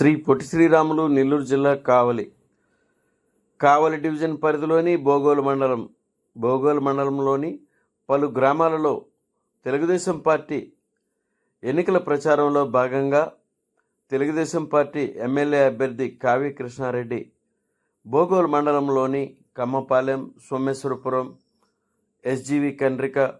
శ్రీ పొట్టి శ్రీరాములు నెల్లూరు జిల్లా కావలి. కావలి డివిజన్ పరిధిలోని బోగోలు మండలం బోగోలు మండలంలోని పలు గ్రామాలలో తెలుగుదేశం పార్టీ ఎన్నికల ప్రచారంలో భాగంగా తెలుగుదేశం పార్టీ ఎమ్మెల్యే అభ్యర్థి కావ్య కృష్ణారెడ్డి బోగోలు మండలంలోని కమ్మపాలెం సోమేశ్వరపురం ఎస్జీవి కండ్రిక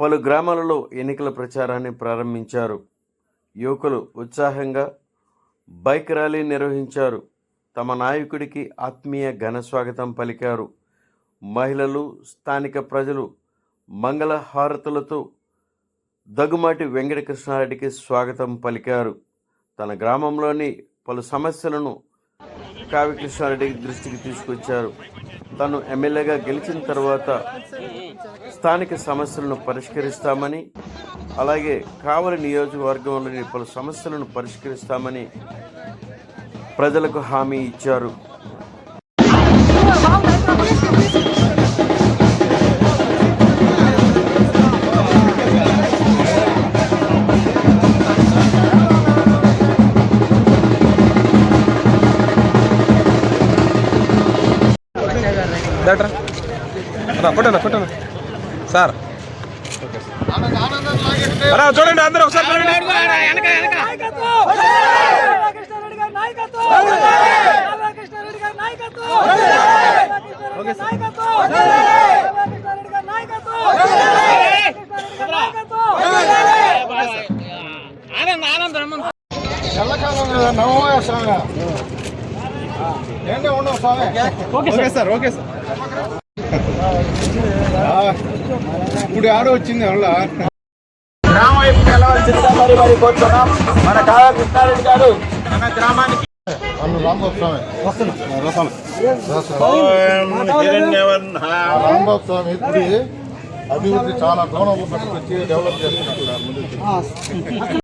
పలు గ్రామాలలో ఎన్నికల ప్రచారాన్ని ప్రారంభించారు. యువకులు ఉత్సాహంగా బైక్ ర్యాలీ నిర్వహించారు. తమ నాయకుడికి ఆత్మీయ ఘన స్వాగతం పలికారు. మహిళలు స్థానిక ప్రజలు మంగళ హారతులతో దగ్గుమాటి వెంకటకృష్ణారెడ్డికి స్వాగతం పలికారు. తన గ్రామంలోని పలు సమస్యలను కావ్యకృష్ణారెడ్డికి దృష్టికి తీసుకొచ్చారు. తను ఎమ్మెల్యేగా గెలిచిన తర్వాత స్థానిక సమస్యలను పరిష్కరిస్తామని అలాగే కావలి నియోజకవర్గంలోని పలు సమస్యలను పరిష్కరిస్తామని ప్రజలకు హామీ ఇచ్చారు. సార్. చూడండి అందరూ ఒకసారి స్వామి ఓకే సార్. Okay sir. ఇప్పుడు ఆడ వచ్చింది వల్ల గ్రామం వైపుకి వెళ్ళవలసిందిగా మరి మరి కోరుతున్నాం. మన కాగా కృష్ణారెడ్డి గారు. మన గ్రామానికి వాళ్ళు రాంబాబు స్వామి. వస్తున్నా రాంబాబు స్వామి గుడి అభివృద్ధి చాలా కోణంలో పట్టుకొచ్చి డెవలప్ చేస్తున్నారు.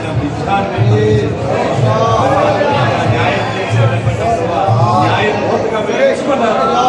ముందుకు ఉన్నతమైన